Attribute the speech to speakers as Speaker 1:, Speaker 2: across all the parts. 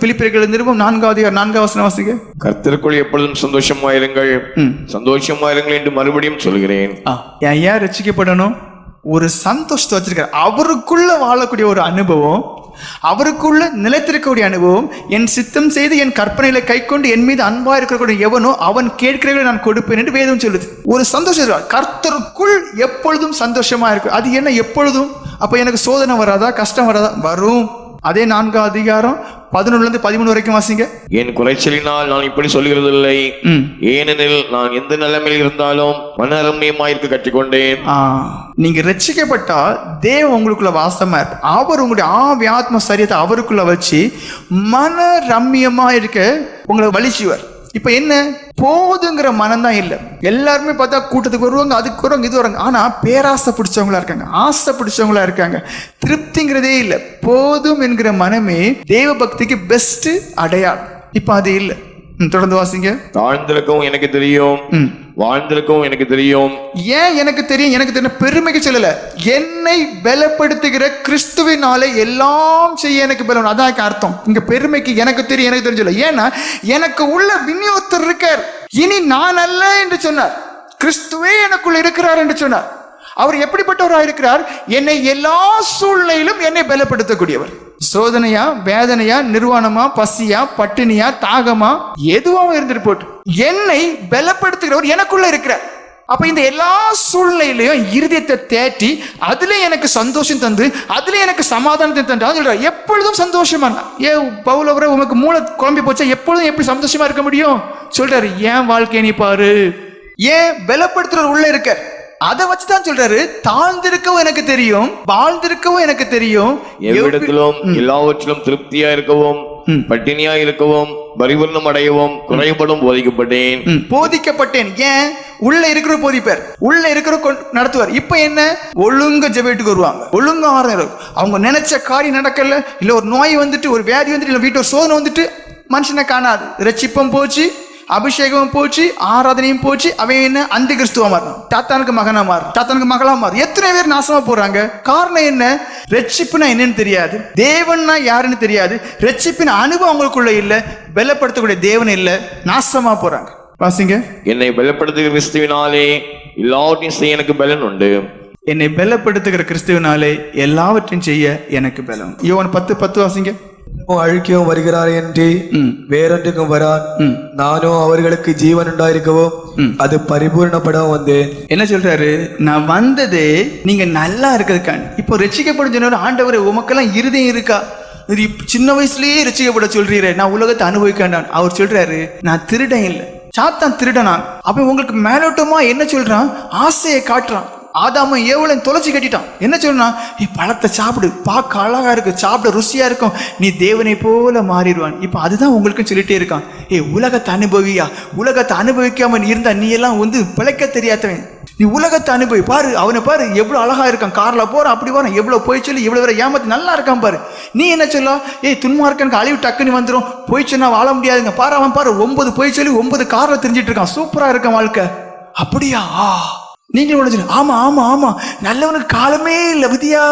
Speaker 1: பிலிப்பியர்கள் நிருபம் நான்காவது நான்காவது வசனம் வாசிங்க.
Speaker 2: கர்த்தருக்குள் எப்பொழுதும் சந்தோஷமாயிருங்கள்.
Speaker 1: ம்.
Speaker 2: சந்தோஷமாயிருங்கள் என்று மறுபடியும் சொல்கிறேன்.
Speaker 1: ஏன் ஏன் ரசிக்கப்படணும்? ஒரு சந்தோஷத்தை வச்சிருக்காரு அவருக்குள்ள வாழக்கூடிய ஒரு அனுபவம் அவருக்குள்ள நிலைத்திருக்கக்கூடிய அனுபவம் என் சித்தம் செய்து என் கற்பனையில கை கொண்டு என் மீது அன்பா இருக்கக்கூடிய எவனோ அவன் கேட்கிறவர்களை நான் கொடுப்பேன் என்று வேதம் சொல்லுது. ஒரு சந்தோஷம். கர்த்தருக்குள் எப்பொழுதும் சந்தோஷமா இருக்கு. அது என்ன? எப்பொழுதும். அப்ப எனக்கு சோதனை வராதா? கஷ்டம் வராதா? வரும். அதே நான்காம் அதிகாரம் பதினொன்னுல இருந்து பதிமூணு வரைக்கும் வாசிங்க.
Speaker 2: என் குறைச்சலினால் நான் இப்படி சொல்கிறதில்லை. ஏனெனில் நான் எந்த நிலைமையில் இருந்தாலும் மன ரம்மியமாயிருக்க கற்றுக்கொண்டேன்
Speaker 1: நீங்க ரட்சிக்கப்பட்டா தேவன் உங்களுக்குள்ள வாசமா இருப்பார் அவர் உங்களுடைய ஆவி ஆத்ம சரியத்தை அவருக்குள்ள வச்சு மன ரம்மியமா இருக்க உங்களை வலிச்சுவார். இப்ப என்ன? போதுங்கிற மனம் தான் இல்லை. எல்லாருமே பார்த்தா கூட்டத்துக்கு வருவாங்க அதுக்கு வருவாங்க இது வருவாங்க. ஆனா பேராசை பிடிச்சவங்களா இருக்காங்க ஆசை பிடிச்சவங்களா இருக்காங்க. திருப்திங்கிறதே இல்லை. போதும் என்கிற மனமே தேவ பக்திக்கு பெஸ்ட் அடையாளம். இப்ப அது இல்லை. தொடர்ந்து வாசிங்க.
Speaker 2: தாழ்ந்திருக்கவும் எனக்கு தெரியும். வாழ்ந்திருக்கும் எனக்கு தெரியும்.
Speaker 1: ஏன் எனக்கு தெரியும்? எனக்கு தெரியும். பெருமைக்கு சொல்லல. என்னை பலப்படுத்துகிற கிறிஸ்துவினாலே எல்லாம் செய்ய எனக்கு பலம் அதான் எனக்கு அர்த்தம். இங்க பெருமைக்கு எனக்கு தெரியும் எனக்கு தெரிஞ்சல ஏன்னா எனக்கு உள்ள விநியோகத்தர் இருக்கார். இனி நான் அல்ல என்று சொன்னார். கிறிஸ்துவே எனக்குள்ள இருக்கிறார் என்று சொன்னார். அவர் எப்படிப்பட்டவராக இருக்கிறார் என்னை எல்லா சூழ்நிலையிலும் என்னை பலப்படுத்தக்கூடியவர். சோதனையா வேதனையா நிர்வாணமா பசியா பட்டினியா தாகமா? எதுவாகவும் இருந்துட்டு போட்டு. என்னை பலப்படுத்துகிறவர் எனக்குள்ள இருக்கிறார். அப்ப இந்த எல்லா சூழ்நிலையிலையும் இருதயத்தை தேற்றி அதுல எனக்கு சந்தோஷம் தந்து அதுல எனக்கு சமாதானத்தை தந்து சொல்ற எப்பொழுதும் சந்தோஷமா? ஏ பவுலவரை உனக்கு மூளை குழம்பி போச்சா எப்பொழுதும் எப்படி சந்தோஷமா இருக்க முடியும்? சொல்றாரு ஏன் வாழ்க்கையை நீ பாரு? ஏன் பலப்படுத்துறவர் உள்ள இருக்க அதை வச்சுதான் சொல்றாரு. தாழ்ந்திருக்கவும் எனக்கு தெரியும் வாழ்ந்திருக்கவும் எனக்கு தெரியும்.
Speaker 2: எவ்விடத்திலும் எல்லாவற்றிலும் திருப்தியா இருக்கவும் பட்டினியா இருக்கவும் பரிபூர்ணம் அடையவும் குறைபடும் போதிக்கப்பட்டேன்.
Speaker 1: போதிக்கப்பட்டேன். ஏன்? உள்ள இருக்கிற போதிப்பார். உள்ள இருக்கிற நடத்துவார். இப்ப என்ன? ஒழுங்க ஜெபத்துக்கு வருவாங்க. ஒழுங்க ஆறுதல் அவங்க நினைச்ச காரியம் நடக்கல இல்ல ஒரு நோய் வந்துட்டு ஒரு வியாதி வந்துட்டு இல்ல வீட்டு ஒரு சோதனை வந்துட்டு மனுஷனை காணாது. ரட்சிப்பம் போச்சு. அபிஷேகம் போச்சு ஆராதனையும் போச்சு அவன் என்ன? அந்த கிறிஸ்துவா மாறும் தாத்தானுக்கு மகனா மாறும் தாத்தானுக்கு மகளா மாறும் எத்தனை பேர் நாசமா போறாங்க? காரணம் என்ன? ரட்சிப்புனா என்னன்னு தெரியாது. தேவன்னா யாருன்னு தெரியாது. ரட்சிப்பின் அனுபவம் அவங்களுக்குள்ள இல்ல. பலப்படுத்தக்கூடிய தேவன் இல்ல. நாசமா போறாங்க. வாசிங்க.
Speaker 2: என்னை பலப்படுத்துகிற கிறிஸ்துவினாலே எல்லாவற்றையும் செய்ய எனக்கு பலன் உண்டு.
Speaker 1: என்னை பலப்படுத்துகிற கிறிஸ்துவினாலே எல்லாவற்றையும் செய்ய எனக்கு பலம் யோவான் பத்து பத்து வாசிங்க.
Speaker 3: அழிக்கவும் வருகிறார் என்று. வேறொன்றுக்கும் வரான். நானும் அவர்களுக்கு ஜீவன் உண்டாயிருக்கவும். அது பரிபூர்ணப்படவும் வந்தேன்
Speaker 1: என்ன சொல்றாரு? நான் வந்ததே நீங்க நல்லா இருக்கிறதுக்காண்டி இப்போ ரட்சிக்கப்படும் சொன்னாரு ஆண்டவர் உமக்கெல்லாம் இருதயம் இருக்கா? இது சின்ன வயசுலயே ரட்சிக்கப்பட சொல்றீரே. நான் உலகத்தை அனுபவிக்காண்டான் அவர் சொல்றாரு நான் திருடன் இல்லை. சாத்தான் திருடனா அப்ப உங்களுக்கு மேலோட்டமா என்ன சொல்றான்? ஆசையை காட்டுறான். ஆதாம ஏவலையும் தொலைச்சி கட்டிட்டான். என்ன சொல்றான் நீ பழத்தை சாப்பிடு பார்க்க அழகா இருக்கு சாப்பிட ருசியா இருக்கும் நீ தேவனை போல மாறிடுவான். இப்போ அதுதான் உங்களுக்கும் சொல்லிட்டே இருக்கான். ஏய் உலகத்தை அனுபவியா? உலகத்தை அனுபவிக்காம நீ இருந்தா நீ எல்லாம் வந்து பிழைக்க தெரியாதவன். நீ உலகத்தை அனுபவி பாரு அவனை பாரு எவ்வளோ அழகா இருக்கான். கார்ல போறான் அப்படி வரான் எவ்வளோ போய் சொல்லி இவ்வளவு வேற ஏமாத்தி நல்லா இருக்கான் பாரு. நீ என்ன சொல்ல ஏய் துன்மார்க்கனுக்கு அழிவு டக்குன்னு வந்துடும் போய் வாழ முடியாதுங்க. பாரு அவன் பாரு ஒன்பது போய் சொல்லி ஒன்பது கார்ல தெரிஞ்சிட்டு இருக்கான். சூப்பரா இருக்கான் வாழ்க்கை. அப்படியா? ஆ. நீங்க உடனே ஆமா ஆமா ஆமா. நல்லவனுக்கு காலமே இல்லை விதியா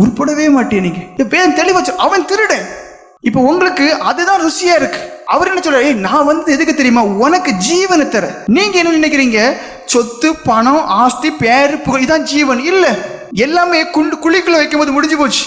Speaker 1: உருப்படவே மாட்டேன் நீங்க. இப்ப பேர் தெளிவா அவன் திருட. இப்போ உங்களுக்கு அதுதான் ருசியா இருக்கு. அவர் என்ன சொல்றாரு? நான் வந்து எதுக்கு தெரியுமா? உனக்கு ஜீவனை தர. நீங்க என்ன நினைக்கிறீங்க? சொத்து பணம் ஆஸ்தி பேரு புகழ் தான் ஜீவன். இல்ல எல்லாமே குண்டு குழிக்குள்ள வைக்கும் போது முடிஞ்சு போச்சு.